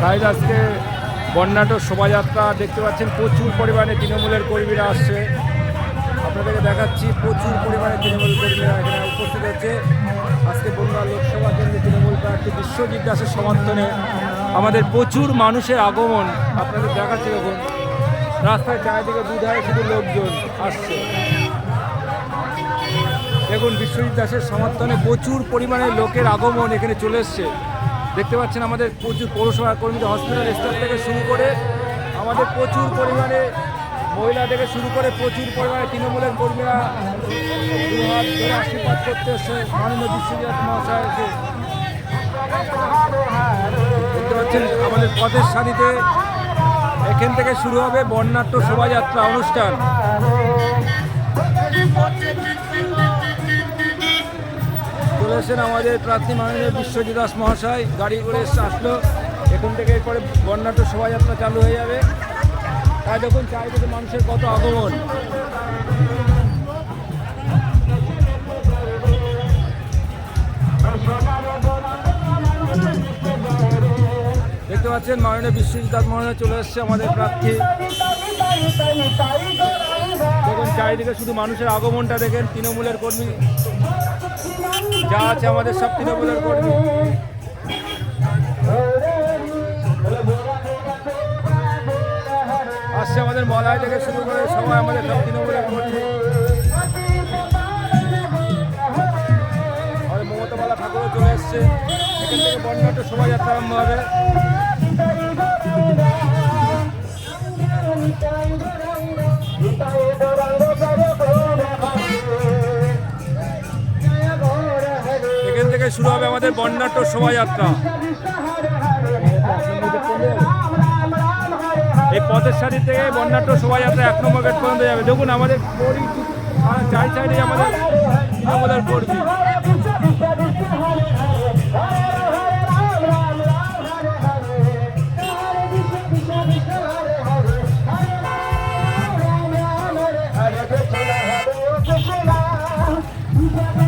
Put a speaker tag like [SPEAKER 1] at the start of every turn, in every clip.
[SPEAKER 1] তাই আজকে বর্ণাঢ্য শোভাযাত্রা দেখতে পাচ্ছেন, প্রচুর পরিমাণে তৃণমূলের কর্মীরা আসছে। আপনাদেরকে দেখাচ্ছি, প্রচুর পরিমাণে তৃণমূল কর্মীরা এখানে উপস্থিত হচ্ছে। আজকে বনগাঁ লোকসভা কেন্দ্রে তৃণমূল প্রার্থী বিশ্বজিৎ দাসের সমর্থনে আমাদের প্রচুর মানুষের আগমন, আপনাদের দেখাচ্ছি দেখুন। রাস্তায় চারিদিকে দুধারে শুধু লোকজন আসছে। দেখুন বিশ্বজিৎ দাসের সমর্থনে প্রচুর পরিমাণে লোকের আগমন এখানে চলে এসছে। দেখতে পাচ্ছেন আমাদের প্রচুর পৌরসভা কর্মীদের হসপিটাল স্টাফ থেকে শুরু করে আমাদের প্রচুর পরিমাণে মহিলা থেকে শুরু করে প্রচুর পরিমাণে তৃণমূলের কর্মীরা আশীর্বাদ করতে মাননীয় বিশ্বজিৎ মহাশয়কে। দেখতে পাচ্ছেন আমাদের পথের সারিতে এখান থেকে শুরু হবে বর্ণাঢ্য শোভাযাত্রা অনুষ্ঠান। চলেছেন আমাদের প্রার্থী মাননীয় বিশ্বজিৎ দাস মহাশয়, গাড়ি করে আসলো। এখান থেকে এরপরে বর্ণাঢ্য শোভাযাত্রা চালু হয়ে যাবে। তাই দেখুন, চারিদিকে মানুষের কত আগমন। দেখতে পাচ্ছেন, মাননীয় বিশ্বজিৎ দাস মহাশয় চলে এসছে আমাদের প্রার্থী। দেখুন, চারিদিকে শুধু মানুষের আগমনটা দেখেন, তৃণমূলের কর্মী যা আছে আমাদের সব তৃণমূলের কর্মী আসছে আমাদের মলয় থেকে শুরু করে সবাই আমাদের সব তৃণমূলের কর্মী আমাদের মমতাবালা ঠাকুরও চলে এসছে। এখান থেকে বর্ণাঢ্য শোভাযাত্রা আরম্ভ হবে। থেকে শুরু হবে আমাদের বর্ণাঢ্য শোভাযাত্রা। এই পথের সারি থেকে বর্ণাঢ্য শোভাযাত্রা এক নম্বর গেট পর্যন্ত যাবে। দেখুন আমাদের চারি সাইডে আমাদের তৃণমূলের কর্মী।
[SPEAKER 2] Hare Rama,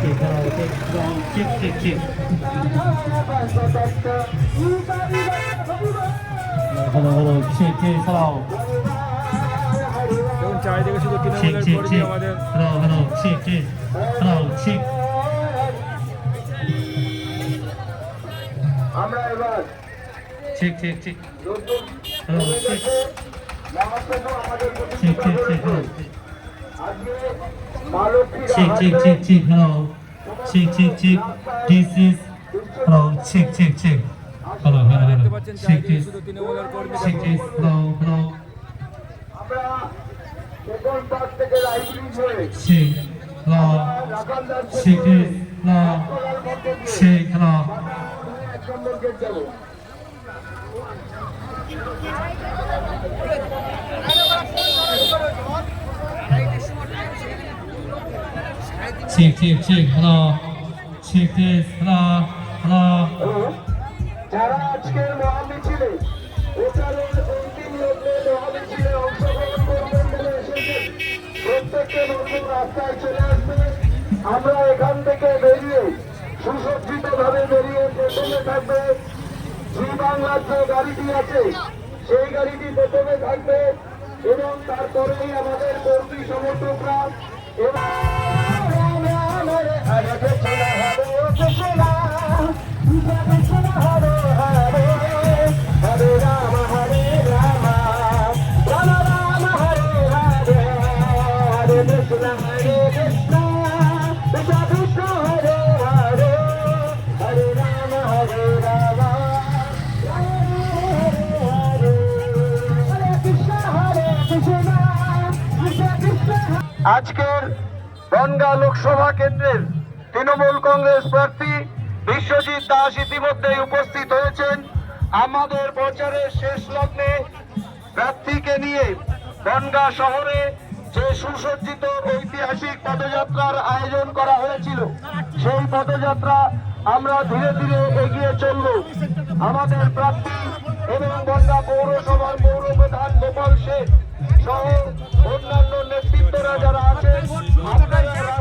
[SPEAKER 3] ঠিক ঠিক ঠিক হলো হলো ঠিক ঠিক হলো
[SPEAKER 1] দেখুন চারিদিকে শুধু তৃণমূলের কর্মী আমাদের
[SPEAKER 3] হলো হলো ঠিক ঠিক হলো ঠিক
[SPEAKER 2] আমরা এবার
[SPEAKER 3] ঠিক ঠিক ঠিক
[SPEAKER 2] নতুন
[SPEAKER 3] হলো ঠিক ঠিক ঠিক ঠিক হলো
[SPEAKER 2] আজকে মা লক্ষ্মীর
[SPEAKER 3] ঠিক ঠিক ঠিক ঠিক হলো ঠিক ঠিক ঠিক দিস ইজ হলো ঠিক ঠিক ঠিক হলো হলো
[SPEAKER 1] দেখতে
[SPEAKER 3] হলো
[SPEAKER 1] পাচ্ছেন
[SPEAKER 3] ঠিক
[SPEAKER 1] চারিদিকে
[SPEAKER 3] ঠিক
[SPEAKER 1] শুধু তৃণমূলের কর্মী
[SPEAKER 3] ঠিক ঠিক হ্যালো
[SPEAKER 2] যারা আজকের মহামিছিলে প্রচারের অন্তিম লগ্নে মহামিছিলে অংশগ্রহণ নতুন রাস্তায় চলে আসবে। আমরা এখান থেকে বেরিয়ে সুসজ্জিত ভাবে বেরিয়ে প্রথমে থাকবে। জি বাংলার যে গাড়িটি আছে, সেই গাড়িটি প্রথমে থাকবে এবং তারপরেই আমাদের কর্মী সমর্থকরা এবং আজকের বনগা লোকসভা কেন্দ্রের তৃণমূল কংগ্রেস প্রার্থী বিশ্বজিৎ দাস ইতিমধ্যে উপস্থিত হয়েছেন আমাদের প্রচারের শেষ লগ্নে। প্রার্থীকে নিয়ে বনগা শহরে যে সুসজ্জিত ঐতিহাসিক পদযাত্রার আয়োজন করা হয়েছিল, সেই পদযাত্রা আমরা ধীরে ধীরে এগিয়ে চলব। আমাদের প্রার্থী এবং বনগা পৌরসভার পৌর প্রধান গোপাল শেখ সহ অন্যান্য নেতৃত্বরা যারা আছেন, আপনারা